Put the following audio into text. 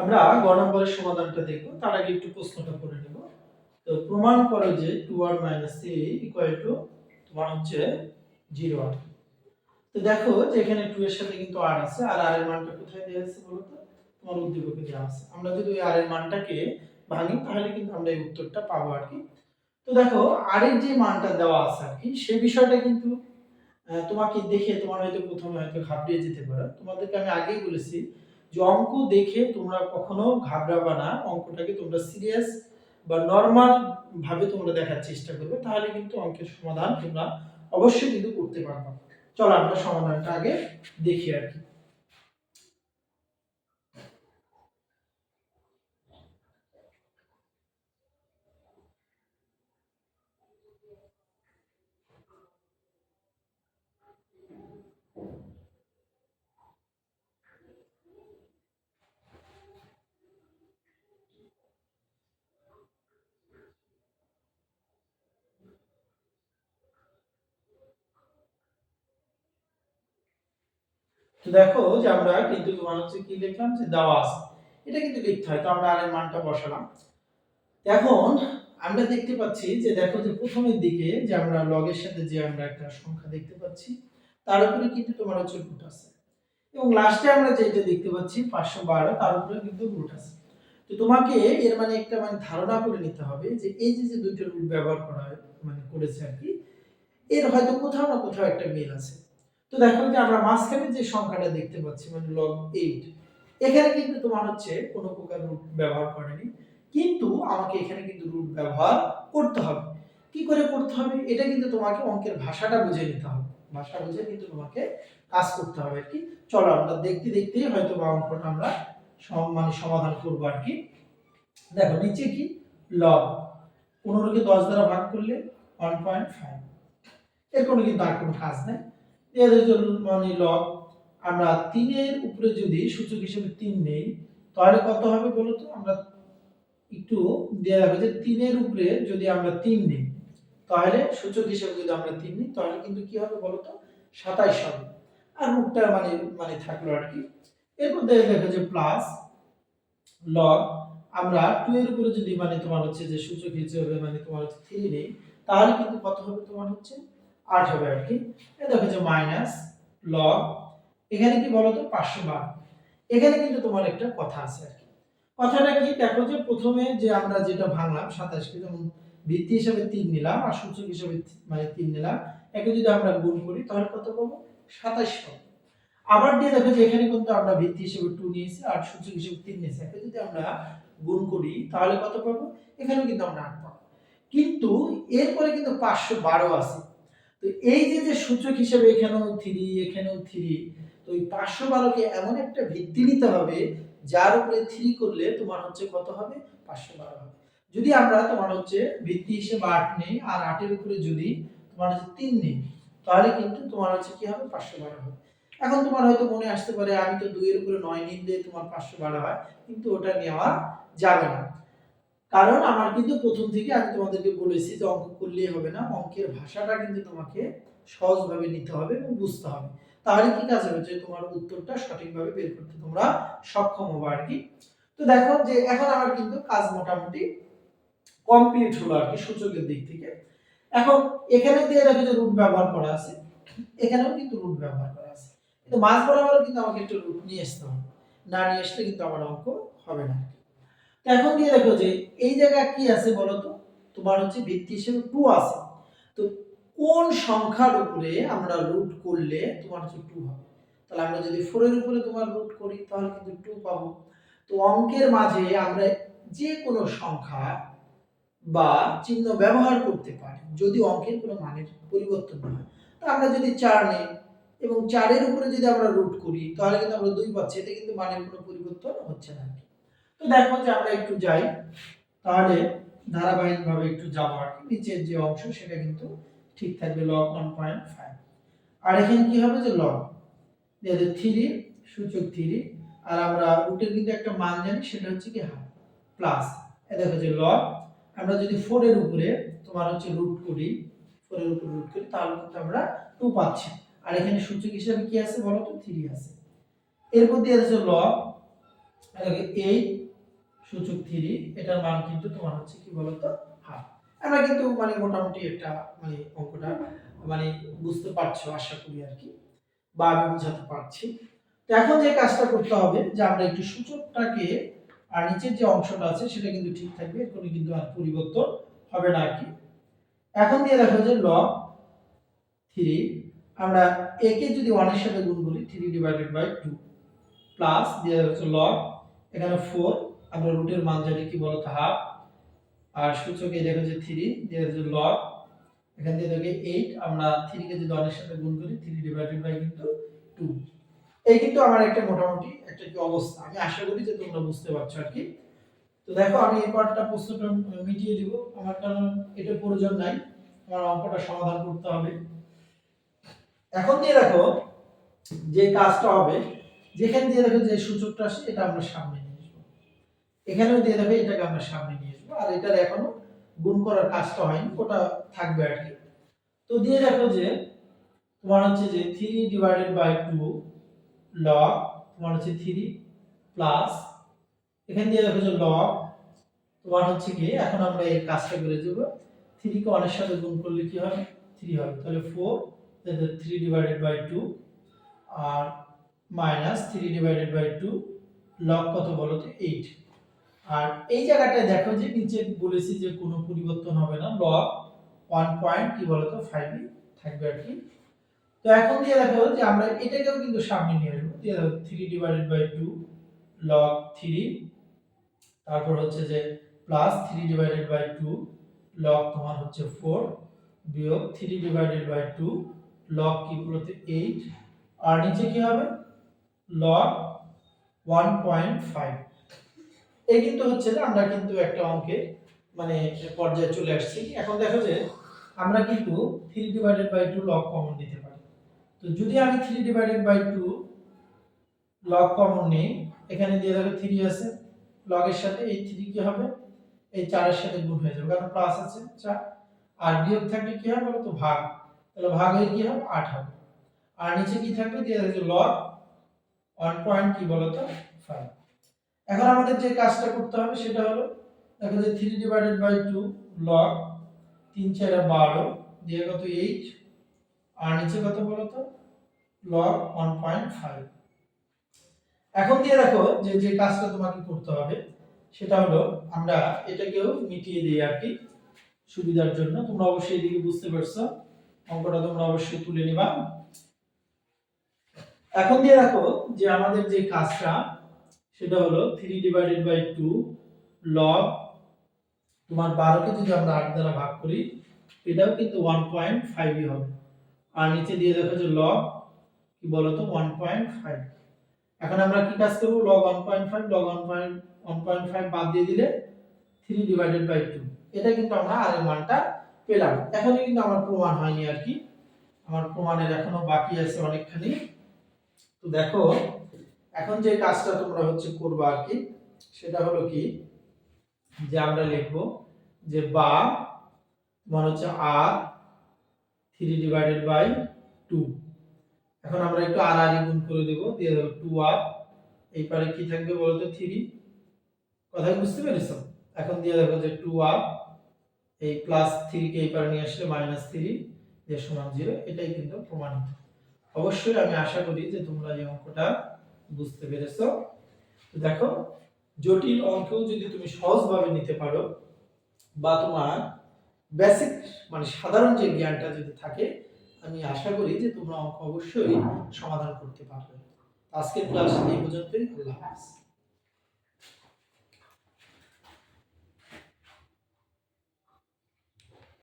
আমরা গ নম্বরের সমাধানটা দেখব, তার আগে একটু প্রশ্নটা করে নেব। তো প্রমাণ করো যে টু আর মাইনাস থ্রি ইকুয়াল টু তোমার হচ্ছে জিরো আর তো দেখো যে এখানে টু এর সাথে কিন্তু আর আছে, আর আর এর মানটা কোথায় দেওয়া আছে বলো তো? তোমার উদ্দীপকে দেওয়া আছে। আমরা যদি ওই আর এর মানটাকে ভাঙি, তাহলে কিন্তু আমরা এই উত্তরটা পাবো আর কি। তো দেখো আর এর যে মানটা দেওয়া আছে আর কি, সেই বিষয়টা কিন্তু তোমাকে দেখে তোমার হয়তো প্রথমে হয়তো ঘাবড়িয়ে যেতে পারো। তোমাদেরকে আমি আগেই বলেছি যে অঙ্ক দেখে তোমরা কখনো ঘাবড়াবা না, অঙ্কটাকে তোমরা সিরিয়াস বা নর্মাল ভাবে তোমরা দেখার চেষ্টা করবে, তাহলে কিন্তু অঙ্কের সমাধান তোমরা অবশ্যই কিন্তু করতে পারবা। চলো আমরা সমাধানটা আগে দেখি আর কি তো দেখো যে আমরা কিন্তু তোমার হচ্ছে কি লিখলাম যে দেওয়া আছে। এটা কিন্তু লিখতে হয় তো আমরা আর এর মানটা বসালাম। এখন আমরা দেখতে পাচ্ছি যে দেখো যে প্রথমের দিকে যে আমরা লগের সাথে যে আমরা একটা সংখ্যা দেখতে পাচ্ছি, তার উপরে কিন্তু তোমার হচ্ছে রুট আছে। এবং লাস্টে আমরা যেটা দেখতে পাচ্ছি, পাঁচশো বারো, তার উপরে কিন্তু রুট আছে। তো তোমাকে এর মানে একটা মানে ধারণা করে নিতে হবে যে এই যে যে দুইটা রুট ব্যবহার করা হয় মানে করেছে আর কি, এর হয়তো কোথাও না কোথাও একটা মিল আছে। তো দেখো যে আমরা মাঝখানে যে সংখ্যাটা দেখতে পাচ্ছি মানে লগ এইট এখানে কিন্তু তোমার হচ্ছে কোনো প্রকার রুট ব্যবহার করেনি। কিন্তু আমাকে এখানে কিন্তু রুট ব্যবহার করতে হবে। কি করে করতে হবে? এটা কিন্তু তোমাকে অঙ্কের ভাষাটা বুঝে নিতে হবে। ভাষা বুঝে কিন্তু তোমাকে কাজ করতে হবে আর কি। চলো আমরা দেখতে দেখতেই হয়তো বা অঙ্কটা আমরা মানে সমাধান করব আর কি। দেখো, নিচে কি? লগ পনেরোকে দশ দ্বারা ভাগ করলে ওয়ান পয়েন্ট ফাইভ এর কোনো কিন্তু আর কোনো কাজ নেই। এদের জন্য মানে লগ আমরা তিনের উপরে যদি সূচক হিসেবে তিন নেই, তাহলে কত হবে বলো তো? আমরা একটু দেওয়া রাখব যে তিনের উপরে যদি আমরা তিন নিই, তাহলে সূচক হিসেবে যদি আমরা তিন নিই, তাহলে কিন্তু কি হবে বলো তো? সাতাইশ হবে। আর রূপটা মানে মানে থাকল আর কি। এরপর দেখো যে প্লাস লগ আমরা টু এর উপরে যদি মানে তোমার হচ্ছে যে সূচক হিসেবে মানে তোমার হচ্ছে থ্রি নেই, তাহলে কিন্তু কত হবে তোমার হচ্ছে? আট হবে আর কি। এই দেখো যে মাইনাস লগ এখানে কি বলতো? পাঁচশো বারো। এখানে কিন্তু তোমার একটা কথা আছে আর কি। কথাটা কি? দেখো যে প্রথমে যে আমরা যেটা ভাঙলাম সাতাশকে যেমন ভিত্তি হিসাবে তিন নিলাম আর সূচক হিসাবে মানে তিন নিলাম, একে যদি আমরা গুণ করি, তাহলে কত পাবো? সাতাশ পাবো। আবার দিয়ে দেখো যে এখানে কিন্তু আমরা ভিত্তি হিসেবে টু নিয়েছি আর সূচক হিসেবে তিন নিয়েছি। একে যদি আমরা গুণ করি, তাহলে কত পাবো? এখানেও কিন্তু আমরা আট পাবো। কিন্তু এরপরে কিন্তু পাঁচশো বারো আছে। তো এই যে যে সূচক হিসেবে এখানেও থ্রি এখানেও থ্রি তো ওই পাঁচশো বারোকে এমন একটা ভিত্তি নিতে হবে, যার উপরে থ্রি করলে তোমার হচ্ছে কত হবে? পাঁচশো বারো হবে। যদি আমরা তোমার হচ্ছে ভিত্তি হিসেবে আট নেই, আর আটের উপরে যদি তোমার হচ্ছে তিন নেই, তাহলে কিন্তু তোমার হচ্ছে কি হবে? পাঁচশো বারো হবে। এখন তোমার হয়তো মনে আসতে পারে, আমি তো দুইয়ের উপরে নয় নিলে তোমার পাঁচশো বারো হয়, কিন্তু ওটা নেওয়া যাবে না। কারণ আমার কিন্তু প্রথম থেকে আমি তোমাদেরকে বলেছি যে অঙ্ক করলেই হবে না। অঙ্কের ভাষাটা কিন্তু তোমাকে সহজভাবে নিতে হবে এবং বুঝতে হবে। তাহলে কি কাজ হবে? যে তোমার উত্তরটা সঠিকভাবে বের করতে তোমরা সক্ষম হবে আর কি। তো দেখো যে এখন আমার কিন্তু কাজ মোটামুটি কমপ্লিট হলো আর কি সূচকের দিক থেকে। এখন এখানে দিয়ে দেখো যে রুট ব্যবহার করা আছে। এখানেও কিন্তু রুট ব্যবহার করা আছে। কিন্তু মাঝ বরাবর কিন্তু আমাকে একটু রুট নিয়ে আসতে হবে। না নিয়ে আসলে কিন্তু আমার অঙ্ক হবে না এখন দিয়ে দেখো যে এই জায়গায় কি আছে বলো তো তোমার হচ্ছে ভিত্তি হিসেবে টু আছে। তো কোন সংখ্যার উপরে আমরা রুট করলে তোমার হচ্ছে টু হবে? তাহলে আমরা যদি ফোরের উপরে তোমার রুট করি, তাহলে কিন্তু টু পাবো। তো অঙ্কের মাঝে আমরা যে কোনো সংখ্যা বা চিহ্ন ব্যবহার করতে পারি, যদি অঙ্কের কোনো মানের পরিবর্তন না হয়। তো আমরা যদি চার নেই, এবং চারের উপরে যদি আমরা রুট করি, তাহলে কিন্তু আমরা দুই পাচ্ছি। এতে কিন্তু মানের কোনো পরিবর্তন হচ্ছে না। তো দেখো যে আমরা একটু যাই, তাহলে ধারাবাহিকভাবে একটু যাব আর কি। নিচের যে অংশ সেটা কিন্তু ঠিক থাকবে লগ ওয়ান পয়েন্ট ফাইভ আর এখানে কি হবে যে লগ থ্রি সূচক থ্রি আর আমরা রুটের কিন্তু একটা মান জানি, সেটা হচ্ছে কি হাফ প্লাস এ দেখো যে লগ আমরা যদি ফোরের উপরে তোমার হচ্ছে রুট করি ফোরের উপরে রুট করি, তাহলে কিন্তু আমরা টু পাচ্ছি। আর এখানে সূচক হিসাবে কি আছে বলো তো? থ্রি আছে। এরপর দিয়ে আছে লগ এইট সূচক থ্রি, এটার মান কিন্তু তোমার হচ্ছে কি বলতো? হাফ আমরা কিন্তু মানে মোটামুটি একটা মানে অঙ্কটা মানে বুঝতে পারছ, আশা করি আর কি, বা আমি বুঝাতে পারছি। তো এখন যে কাজটা করতে হবে, যে আমরা একটু সূচকটাকে আর নিচের যে অংশটা আছে, সেটা কিন্তু ঠিক থাকবে কোনো কিন্তু আর পরিবর্তন হবে না আর কি। এখন দিয়ে দেখো যে লগ থ্রি আমরা একে যদি ওয়ানের সাথে গুণ করি three divided by two plus দিয়ে হচ্ছে লগ এখানে ফোর আমরা রুটের মান জানি কি বলতো হাফ আর সূচকে দেখো যে থ্রি দিয়ে হচ্ছে লগ এখান দিয়ে দেখো এইট আমরা থ্রিকে যদি ওয়ানের সাথে গুণ করি থ্রি ডিভাইডেড বাই কিন্তু টু এই কিন্তু আমার একটা মোটামুটি একটা কি অবস্থা। আমি আশা করি যে তোমরা বুঝতে পারছ আর কি। তো দেখো আমি এই পার্টটা প্রশ্নটা মিটিয়ে দিব। আমার কারণ এটা প্রয়োজন নাই। আমার অঙ্কটা সমাধান করতে হবে। এখন দিয়ে দেখো যে কাজটা হবে, যেখান দিয়ে দেখো যে সূচকটা আসে, এটা আমরা সামনে এখানেও দিয়ে দেখো এটাকে আমরা সামনে নিয়ে আসব। আর এটার এখনও গুণ করার কাজটা হয়নি, ওটা থাকবে আর কি। তো দিয়ে দেখো যে, তোমার হচ্ছে যে three divided by two log তোমার হচ্ছে থ্রি প্লাস এখানে দিয়ে দেখো যে লগ তোমার হচ্ছে কি, এখন আমরা এই কাজটা করে দেবো। থ্রিকে অনেক সাথে গুণ করলে কি হবে? থ্রি হবে। তাহলে four three divided by two R minus three divided by two log কত বলো তো? এইট আর এই জায়গাটায় দেখো যে নিচে বলেছি যে কোনো পরিবর্তন হবে না লগ ওয়ান পয়েন্ট কি বলতো ফাইভই থাকবে আর কি। তো এখন দিয়ে দেখো যে আমরা এটাকেও কিন্তু সামনে নিয়ে আসব। দিয়ে দেখো three divided by two log three তারপর হচ্ছে যে plus three divided by two log তোমার হচ্ছে ফোর বিয়োগ three divided by two log কি বলতে এইট আর নিচে কি হবে? লগ ওয়ান পয়েন্ট ফাইভ এই কিন্তু হচ্ছে যে আমরা কিন্তু একটা অঙ্কে মানে পর্যায়ে চলে আসছি। এখন দেখো যে আমরা কিন্তু three divided by two log common নিতে পারি। তো যদি আমি three divided by two log common নিই, এখানে দিয়ে দেখো থ্রি আছে লগের সাথে এই থ্রি কি হবে? এই চারের সাথে গুণ হয়ে যাবে, কারণ প্লাস আছে চার। আর বিয়োগ থাকলে কি হবে বলো তো ভাগ। তাহলে ভাগ হয়ে কি হবে? আট হবে। আর নিচে কি থাকবে? দিয়ে দেখো লগ ওয়ান পয়েন্ট কি বলো তো ফাইভ এখন আমাদের যে কাজটা করতে হবে সেটা হলো, দেখো যে three divided by two log তিন চারে বারো, দিয়ে কত এইট আর নিচে কত বলো তো? লগ ওয়ান পয়েন্ট ফাইভ এখন দিয়ে দেখো যে যে কাজটা তোমাকে করতে হবে, সেটা হলো আমরা এটাকেও মিটিয়ে দিই আর কি সুবিধার জন্য। তোমরা অবশ্যই এদিকে বুঝতে পারছ, অঙ্কটা তোমরা অবশ্যই তুলে নিবা। এখন দিয়ে দেখো যে আমাদের যে কাজটা সেটা হলো three divided by two log তোমার বারোকে যদি আমরা আট দ্বারা ভাগ করি, এটাও কিন্তু ওয়ান পয়েন্ট ফাইভই হবে। আর নিচে দিয়ে দেখো যে লগ কি বলতো? ওয়ান পয়েন্ট ফাইভ এখন আমরা কি কাজ করব? Log one point five log one point one point five বাদ দিয়ে দিলে থ্রি ডিভাইডেড বাই টু এটা কিন্তু আমরা আর মানটা পেলাম। এখনই কিন্তু আমার প্রমাণ হয়নি আর কি। আমার প্রমাণের এখনও বাকি আছে অনেকখানি। তো দেখো এখন যে কাজটা তোমরা হচ্ছে করবা আর কি, সেটা হলো কি, যে আমরা লিখব যে বা তোমার হচ্ছে আর থ্রি ডিভাইডেড বাই টু এখন আমরা একটু আর আর গুণ করে দেব, দিয়ে দেবো টু আর। এই পারে কি থাকবে বলতো থ্রি কথা বুঝতে পেরেছ? এখন দিয়ে দেখো যে টু আর, এই প্লাস থ্রি কে এই পারে নিয়ে আসলে মাইনাস থ্রি যে সমান জিরো এটাই কিন্তু প্রমাণিত। অবশ্যই আমি আশা করি যে তোমরা এই অঙ্কটা বুঝতে পেরেছ? তো দেখো, জটিল অঙ্কেও যদি তুমি সহজভাবে নিতে পারো, বা তোমার বেসিক মানে সাধারণ যে জ্ঞানটা যদি থাকে, আমি আশা করি যে তোমরা অঙ্ক অবশ্যই সমাধান করতে পারবে। আজকের ক্লাস এই পর্যন্তই, আল্লাহ হাফেজ।